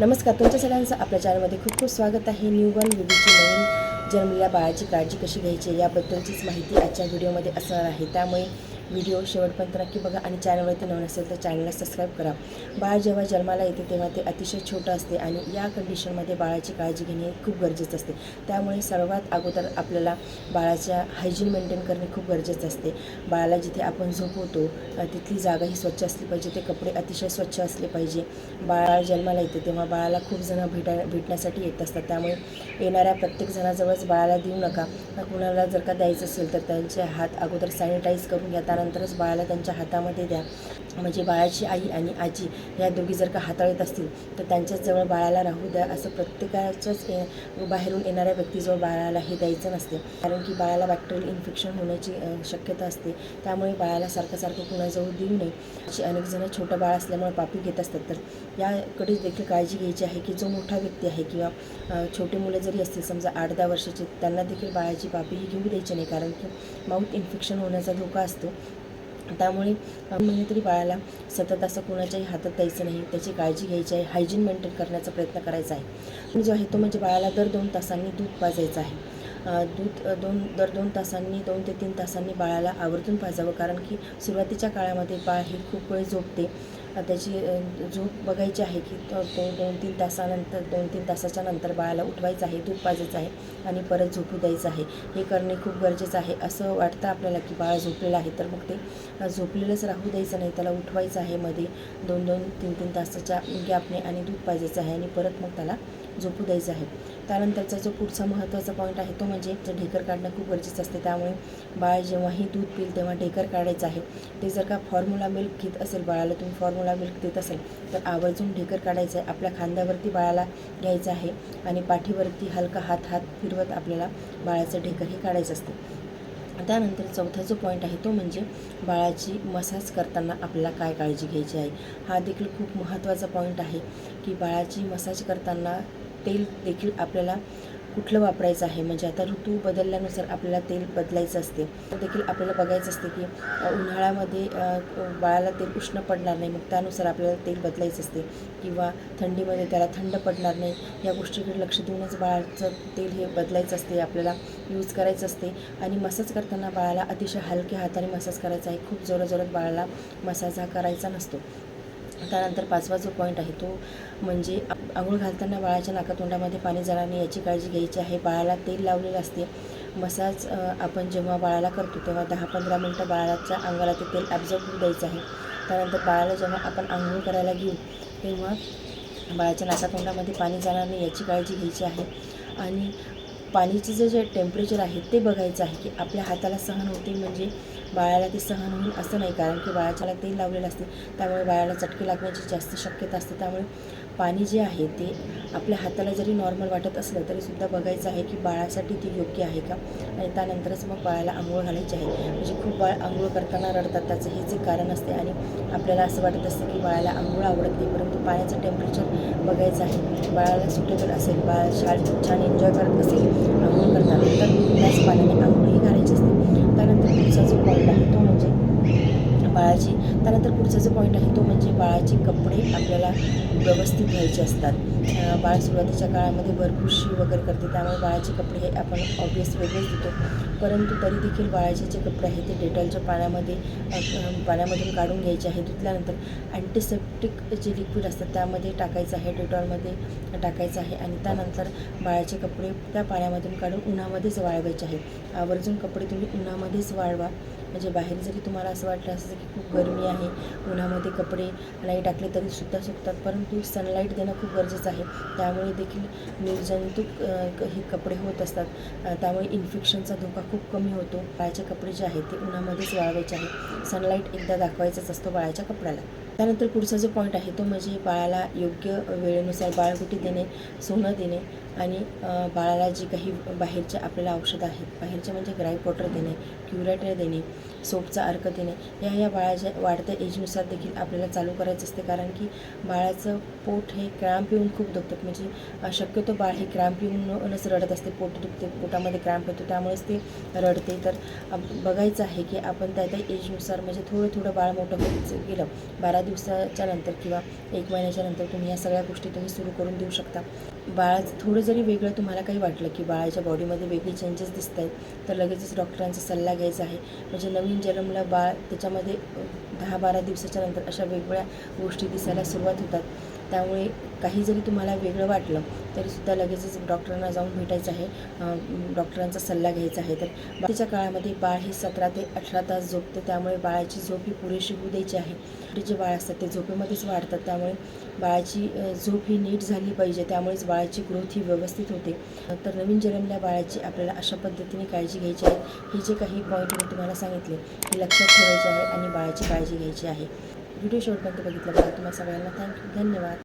नमस्कार तुमच्या सगळ्यांचं आपल्या चॅनलमध्ये खूप खूप स्वागत आहे. न्यू वन बेबीची नवीन जन्मलेल्या बाळाची काळजी कशी घ्यायची याबद्दलचीच माहिती आजच्या व्हिडिओमध्ये असणार आहे. त्यामुळे व्हिडिओ शेवटपर्यंत नक्की बघा आणि चॅनलवरती नवीन असेल तर चॅनलला सबस्क्राईब करा. बाळ जेव्हा जन्माला येते तेव्हा ते अतिशय छोटं असते आणि या कंडिशनमध्ये बाळाची काळजी घेणे खूप गरजेचं असते. त्यामुळे सर्वात अगोदर आपल्याला बाळाच्या हायजीन मेंटेन करणे खूप गरजेचं असते. बाळाला जिथे आपण झोपवतो तिथली जागा ही स्वच्छ असली पाहिजे. ते कपडे अतिशय स्वच्छ असले पाहिजे. बाळ जन्माला येते तेव्हा बाळाला खूप जणं भेटा भेटण्यासाठी येत असतात. त्यामुळे येणाऱ्या प्रत्येक जणाजवळच बाळाला देऊ नका. कुणाला जर का द्यायचं असेल तर त्यांचे हात अगोदर सॅनिटाईज करून घ्या. त्यानंतरच बाळाला त्यांच्या हातामध्ये द्या. म्हणजे बाळाची आई आणि आजी या दोघी जर का हाताळत असतील तर त्यांच्याच जवळ बाळाला राहू द्या असं प्रत्येकाच्याच बाहेरून येणाऱ्या व्यक्तीजवळ बाळाला हे द्यायचं नसते. कारण की बाळाला बॅक्टेरियल इन्फेक्शन होण्याची शक्यता असते. त्यामुळे बाळाला सारखं सारखं कुणाजवळ देऊ नये. अशी अनेक जणं छोटं बाळ असल्यामुळे पापी घेत असतात. तर याकडे देखील काळजी घ्यायची आहे की जो मोठा व्यक्ती आहे किंवा छोटे मुलं जरी असतील समजा आठ दहा वर्षाचे त्यांना देखील बाळाची पापी ही घेऊ द्यायची नाही. कारण की माऊथ इन्फेक्शन होण्याचा धोका असतो. त्यामुळे महिने म्हणजे तरी बाळाला सतत असं कोणाच्याही हातात द्यायचं नाही त्याची काळजी घ्यायची आहे हायजीन मेंटेन करण्याचा प्रयत्न करायचा आहे. जो आहे तो म्हणजे बाळाला दर दोन तासांनी दूध पाजायचं आहे. दूध दोन दर दोन तासांनी दोन ते तीन तासांनी बाळाला आवर्जून पाजावं कारण की सुरुवातीच्या काळामध्ये बाळ हे खूप वेळ झोपते. त्याची झोप बघायची आहे की तो दोन तीन तासानंतर दोन तीन तासाच्या नंतर बाळाला उठवायचं आहे दूध पाजायचं आहे आणि परत झोपू द्यायचं आहे. हे करणे खूप गरजेचं आहे. असं वाटतं आपल्याला की बाळ झोपलेलं आहे तर मग ते झोपलेलंच राहू द्यायचं नाही. त्याला उठवायचं आहे मध्ये दोन दोन तीन तीन तासाच्या गॅपने आणि दूध पाजायचं आहे आणि परत मग त्याला झोपू द्यायचं आहे. त्यानंतरचा जो पुढचा महत्त्वाचा पॉईंट आहे तो म्हणजे ते ढेकर काढणं खूप गरजेचं असते. त्यामुळे बाळ जेव्हाही दूध पिईल तेव्हा ढेकर काढायचं आहे. ते जर का फॉर्म्युला मिल्क घेत असेल बाळाला तुम्ही फॉर्म्युला मिल्क देत असेल तर आवर्जून ढेकर काढायचं आहे. आपल्या खांद्यावरती बाळाला घ्यायचं आहे आणि पाठीवरती हलका हात हात फिरवत आपल्याला बाळाचं ढेकर हे काढायचं असतं. त्यानंतर चौथा जो पॉईंट आहे तो म्हणजे बाळाची मसाज करताना आपल्याला काय काळजी घ्यायची आहे? हा देखील खूप महत्त्वाचा पॉईंट आहे की बाळाची मसाज करताना तेल देखील आपल्याला कुठलं वापरायचं आहे? म्हणजे आता ऋतू बदलल्यानुसार आपल्याला तेल बदलायचं असते. देखील आपल्याला बघायचं असते की उन्हाळ्यामध्ये बाळाला तेल उष्ण पडणार नाही मग त्यानुसार आपल्याला तेल बदलायचं असते. किंवा थंडीमध्ये त्याला थंड पडणार नाही या गोष्टीकडे लक्ष देऊनच बाळाचं तेल हे बदलायचं असते आपल्याला यूज करायचं असते. आणि मसाज करताना बाळाला अतिशय हलक्या हाताने मसाज करायचा आहे. खूप जोरात बाळाला मसाज हा करायचा नसतो. त्यानंतर पाचवा जो पॉईंट आहे तो म्हणजे आंघोळ घालताना बाळाच्या नाकातोंडामध्ये पाणी जाणार नाही याची काळजी घ्यायची आहे. बाळाला तेल लावलेलं असते. मसाज आपण जेव्हा बाळाला करतो तेव्हा दहा पंधरा मिनटं बाळाच्या अंगाला ते तेल ॲब्झॉर्ब होऊ द्यायचं आहे. त्यानंतर बाळाला जेव्हा आपण आंघोळ करायला घेऊ तेव्हा बाळाच्या नाकातोंडामध्ये पाणी जाणार नाही याची काळजी घ्यायची आहे. आणि पाणीचं जे जे टेम्परेचर आहे ते बघायचं आहे की आपल्या हाताला सहन होते म्हणजे बाळाला ते सहन होईल असं नाही. कारण की बाळाच्याला तेल लावलेलं असते त्यामुळे बाळाला चटके लागण्याची जास्त शक्यता असते. त्यामुळे पाणी जे आहे ते आपल्या हाताला जरी नॉर्मल वाटत असलं तरीसुद्धा बघायचं आहे की बाळासाठी ते योग्य आहे का? आणि त्यानंतरच मग बाळाला आंघोळ घालायची आहे. म्हणजे खूप बाळ आंघोळ करताना रडतात त्याचं हेच एक कारण असते. आणि आपल्याला असं वाटत असतं की बाळाला आंघोळ आवडत नाही परंतु पाण्याचं टेम्परेचर बघायचं आहे. बाळाला सुटेबल असेल बाळ शाळ छान एन्जॉय करत असेल आंघोळ करताना तर त्याच पाण्याने आंघोळही घालायची असते त्यानंतर पुढचा जो पॉईंट आहे तो म्हणजे बाळाची त्यानंतर पुढचा जो पॉईंट आहे तो म्हणजे बाळाचे कपडे आपल्याला व्यवस्थित घ्यायचे असतात. बाळ सुरुवातीच्या काळामध्ये भरपूरशी वगैरे करते त्यामुळे बाळाचे कपडे हे आपण ऑब्वियस वेगळेच देतो परंतु तरी देखील बाळाचे जे कपडे आहेत ते डेटॉलच्या पाण्यामध्ये पाण्यामधून काढून घ्यायचे आहे. धुतल्यानंतर अँटीसेप्टिक जे लिक्विड असतात त्यामध्ये टाकायचं आहे डेटॉलमध्ये टाकायचं आहे आणि त्यानंतर बाळाचे कपडे त्या पाण्यामधून काढून उन्हामध्येच वाळवायचे आहे. आवर्जून कपडे तुम्ही उन्हामध्येच वाळवा. म्हणजे बाहेर जरी तुम्हाला असं वाटलं असतं की खूप गरमी आहे उन्हामध्ये कपडे नाही टाकले तरी सुद्धा सुकतात परंतु सनलाईट देणं खूप गरजेचं आहे. त्यामुळे देखील निर्जंतुक हे कपडे होत असतात. त्यामुळे इन्फेक्शनचा धोका खूप कमी होतो. बाळाचे कपडे जे आहेत ते उन्हामध्येच वाळवायचे आहे सनलाईट एकदा दाखवायचाच असतो बाळाच्या कपड्याला. त्यानंतर पुढचा जो पॉईंट आहे तो म्हणजे बाळाला योग्य वेळेनुसार बाळगुटी देणे सोनं देणे आणि बाळाला जे काही बाहेरचे आपल्याला औषधं आहेत बाहेरचे म्हणजे ग्राईप वॉटर देणे क्युरेटर देणे सोपचा अर्क देणे या या बाळाच्या वाढत्या एजनुसार देखील आपल्याला चालू करायचं असते. कारण की बाळाचं पोट हे क्रॅम्प येऊन खूप दुखतात म्हणजे शक्यतो बाळ हे क्रॅम्प येऊनच रडत असते. पोट दुखते पोटामध्ये क्रॅम्प येतो. त्यामुळेच ते रडते. तर बघायचं आहे की आपण त्या त्या एजनुसार म्हणजे थोडं थोडं बाळ मोठं होत गेलं. बारा दिवसाच्या नंतर किंवा एक महिन्याच्या नंतर तुम्ही या सगळ्या गोष्टी तुम्ही सुरू करून देऊ शकता. बाळाचं थोडं जरी वेगळं तुम्हाला काही वाटलं की बाळाच्या बॉडीमध्ये वेगळे चेंजेस दिसत आहेत तर लगेचच डॉक्टरांचा सल्ला घ्यायचा आहे. म्हणजे नवीन जन्मला बाळ त्याच्यामध्ये दहा बारा दिवसाच्या नंतर अशा वेगवेगळ्या गोष्टी दिसायला सुरुवात होतात. त्यामुळे काही जरी तुम्हाला वेगळं वाटलं तरीसुद्धा लगेचच डॉक्टरांना जाऊन भेटायचं आहे. डॉक्टरांचा सल्ला घ्यायचा आहे. तर बाकीच्या काळामध्ये बाळ हे सतरा ते अठरा तास झोपते. त्यामुळे बाळाची झोप ही पुरेशी होऊ द्यायची आहे. जे बाळ असतात ते झोपेमध्येच वाढतात. त्यामुळे बाळाची झोप ही नीट झाली पाहिजे. त्यामुळेच बाळाची ग्रोथ ही व्यवस्थित होते. तर नवीन जन्मल्या बाळाची आपल्याला अशा पद्धतीने काळजी घ्यायची आहे. हे जे काही पॉईंट मी तुम्हाला सांगितले हे लक्षात ठेवायचे आहे आणि बाळाची काळजी घ्यायची आहे. व्हिडिओ शेवटपर्यंत बघितल्याबद्दल तुम्हाला सगळ्यांना थँक्यू धन्यवाद.